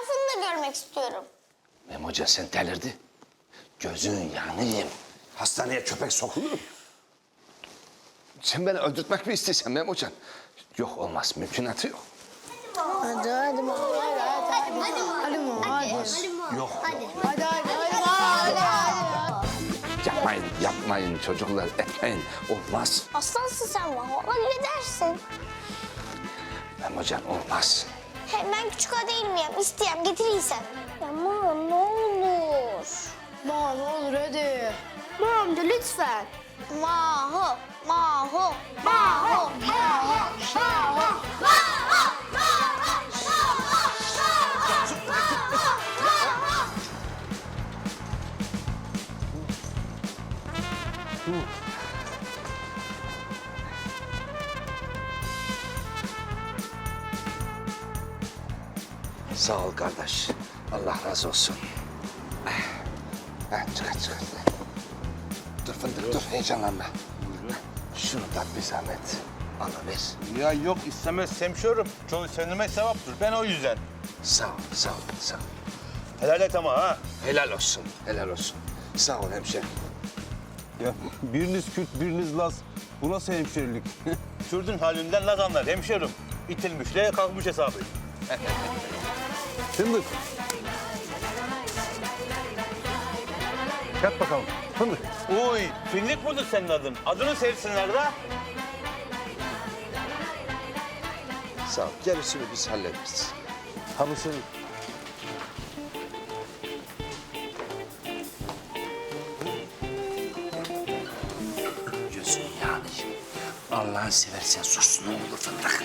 Ben fındığı görmek istiyorum. Memocan sen delirdi. Gözünün yanı. Hastaneye köpek sokulur mu? Sen beni öldürtmek mi istiyorsun Memocan? Yok olmaz, mümkünatı yok. Hadi hadi Mo. Hadi hadi. Hadi Hadi Mo. Hadi. Yok, Hadi. Hadi hadi hadi. Hadi hadi. yapmayın, yapmayın çocuklar, etmeyin. Olmaz. Aslansın sen bana. Halledersin. Memocan olmaz. Hem ben küçük ağa değil miyim? İsteyem getirirsen. Ama ne olur. Mo ne olur hadi. Ma amca lütfen. Maho, Maho, Maho, Maho, Maho, Sağ ol kardeş. Allah razı olsun. Eh, eh, çıkar çıkar. Dur fındık dur heyecanlanma. Şunu da bir zahmet alıver. Ya yok istemez hemşerim. Çoğu senime sevaptır. Ben o yüzden. Sağ ol, sağ ol, sağ ol. Helal et ama ha. Helal olsun, helal olsun. Sağ ol hemşerim. Ya biriniz Kürt, biriniz Laz. Bu nasıl hemşerilik? Kürdün halinden lazanlar hemşerim. İtilmişle kalkmış hesabı. Fındık. Yat bakalım. Fındık. Uy, fillik budur senin adın. Adını sevsinler de. Sağ ol. Gerisini biz hallederiz. Halı senin. Gözün yanayım. Allah'ını seversen sus ne olur fındık.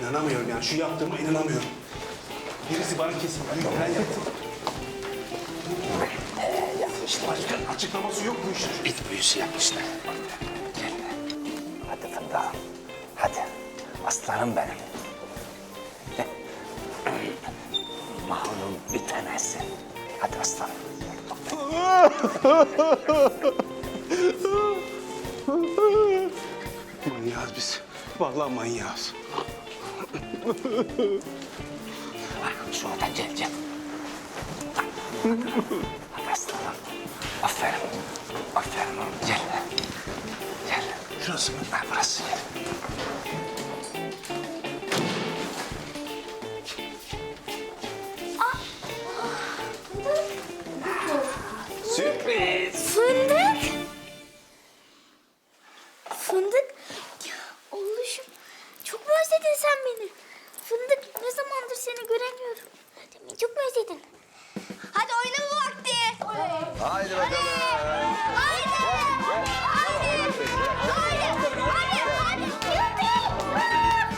İnanamıyorum yani şu yaptığıma inanamıyorum. Birisi bana kesin ben yaptım. Yapmışlar. Açıklaması yok bu işin. İt büyüsü yapmışlar. Gel. Hadi fındığım. Hadi. Aslanım benim. Mahvolun bir tanesi. Hadi aslanım. Manyağız biz. Vallahi manyağız. Şuradan gel gel. Hadi aslanım. Aferin. Aferin oğlum. Gel. Gel. Şurası mı? Ha, burası. Gel. Haydi bakalım. Haydi. Haydi. Haydi. Haydi. Hadi. Yuppie.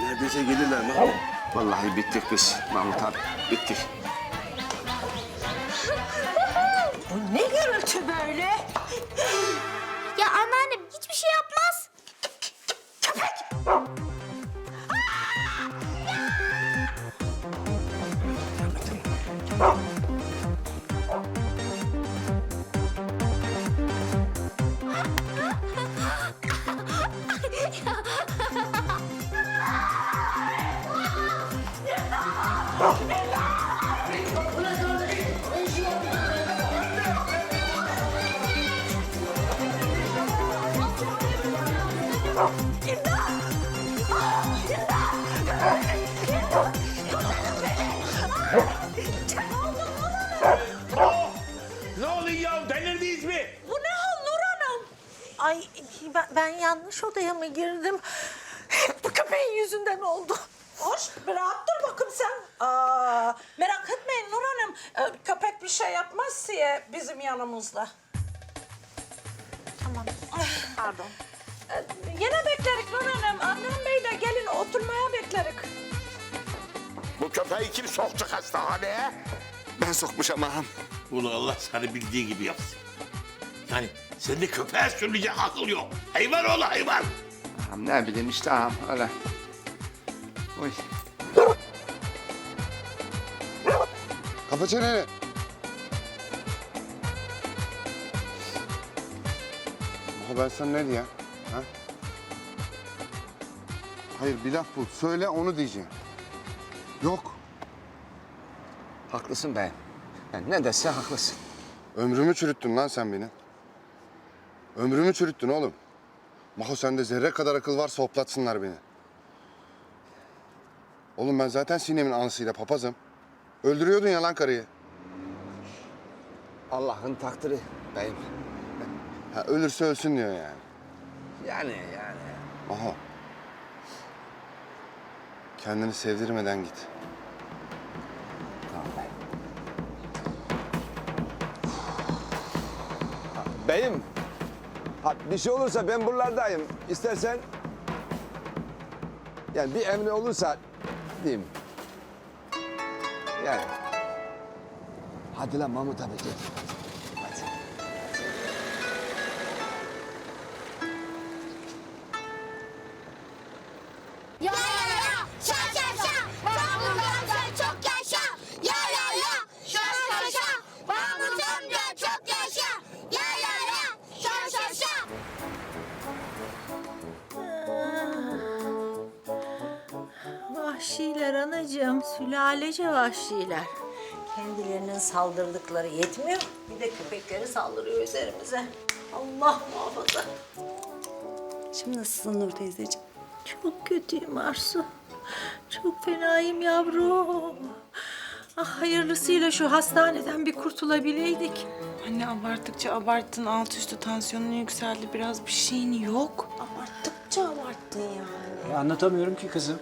Neredeyse gelirler mi? Vallahi bittik biz Mahmut abi. Bittik. Ne oluyor ya? Delirdiniz mi? Bu ne hal Nur Hanım? Ay ben, ben yanlış odaya mı girdim? Hep bu köpeğin yüzünden oldu. Hoş bir rahat dur bakayım sen. Aa, merak etmeyin Nur Hanım. Ee, köpek bir şey yapmaz diye bizim yanımızda. Tamam. Pardon. Yine beklerik babaannem. Adnan Bey de gelin oturmaya beklerik. Bu köpeği kim soktu hastaneye? Ben sokmuşam ağam. Bunu Allah sana bildiği gibi yapsın. Yani sende köpeğe sürülecek akıl yok. Hayvan oğlu hayvan. Ağam ne bileyim işte ağam öyle. Oy. Kapa çeneni. Ama ben sana ne diyeyim? Ha? Hayır bir laf bul. Söyle onu diyeceğim. Yok. Haklısın beyim. Yani ne dese haklısın. Ömrümü çürüttün lan sen benim. Ömrümü çürüttün oğlum. Maho sende zerre kadar akıl varsa hoplatsınlar beni. Oğlum ben zaten sinemin anısıyla papazım. Öldürüyordun ya lan karıyı. Allah'ın takdiri beyim. Ha, ölürse ölsün diyor yani. Yani yani. Maho. Kendini sevdirmeden git. Tamam beyim. Beyim. Ha, bir şey olursa ben buralardayım. İstersen... Yani bir emri olursa diyeyim. Yani. Hadi lan Mahmut abi gel. Anacığım, sülalece vahşiler. Kendilerinin saldırdıkları yetmiyor, bir de köpekleri saldırıyor üzerimize. Allah muhafaza. Şimdi nasılsın Nur teyzeciğim? Çok kötüyüm Arsu. Çok fenayım yavrum. Ah hayırlısıyla şu hastaneden bir kurtulabileydik. Anne abarttıkça abarttın. Alt üstü tansiyonun yükseldi. Biraz bir şeyin yok. Abarttıkça abarttın yani. E, anlatamıyorum ki kızım.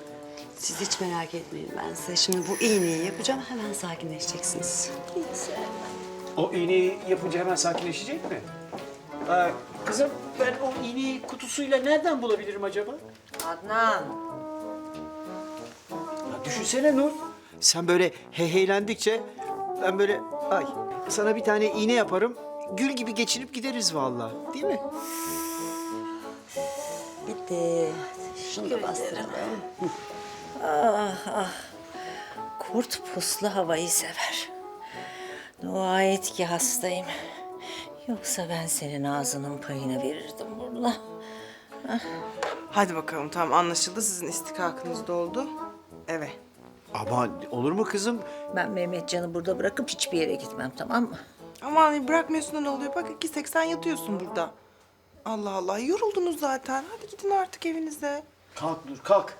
Siz hiç merak etmeyin ben size. Şimdi bu iğneyi yapacağım hemen sakinleşeceksiniz. O iğneyi yapınca hemen sakinleşecek mi? Aa, kızım ben o iğneyi kutusuyla nereden bulabilirim acaba? Adnan. Ya düşünsene Nur. Sen böyle heheylendikçe ben böyle ay sana bir tane iğne yaparım. Gül gibi geçinip gideriz vallahi. Değil mi? Bitti. Şunu da bastıralım. Ah ah. Kurt puslu havayı sever. Dua et ki hastayım. Yoksa ben senin ağzının payını verirdim burada. Hadi bakalım tamam anlaşıldı. Sizin istikakınız doldu. Eve. Ama olur mu kızım? Ben Mehmetcan'ı burada bırakıp hiçbir yere gitmem tamam mı? Aman bırakmıyorsun da ne oluyor? Bak 2.80 yatıyorsun burada. Allah Allah yoruldunuz zaten. Hadi gidin artık evinize. Kalk Nur kalk.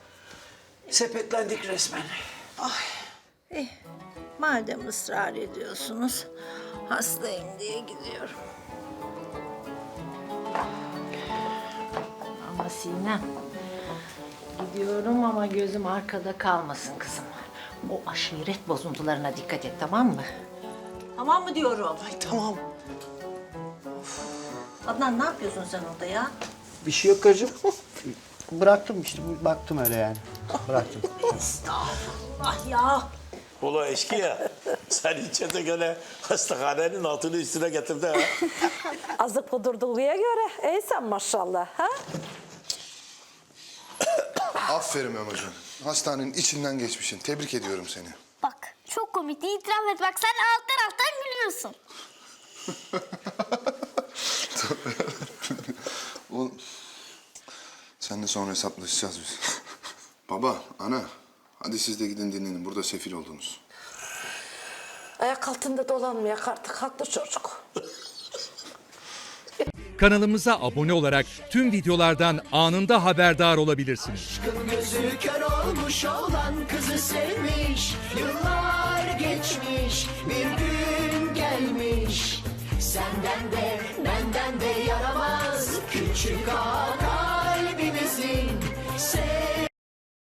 Sepetlendik resmen. Eh, madem ısrar ediyorsunuz, hastayım diye gidiyorum. Ama Sinem, gidiyorum ama gözüm arkada kalmasın kızım. O aşiret bozuntularına dikkat et tamam mı? Tamam mı diyorum? Ay tamam. Adnan ne yapıyorsun sen orada ya? Bir şey yok karıcığım. Bıraktım işte baktım öyle yani. Bıraktım. Ah ya! Ula eşkıya. Sen içeride gene hastahanenin altını üstüne getirdi ha. Azık kudurduğuya göre ey sen maşallah ha? Aferin Memo'cum. Hastanenin içinden geçmişsin. Tebrik ediyorum seni. Bak, çok komikti. İtiraf et. Bak sen alt taraftan gülüyorsun. Oğlum, seninle sonra hesaplaşacağız biz. Baba, ana. Hadi siz de gidin dinlenin. Burada sefil oldunuz. Ayak altında dolanmayak artık haklı çocuk. Kanalımıza abone olarak tüm videolardan anında haberdar olabilirsiniz. Gözü kör olmuş olan kızı sevmiş Yıllar geçmiş bir gün gelmiş Senden de benden de yaramaz küçük ağa Say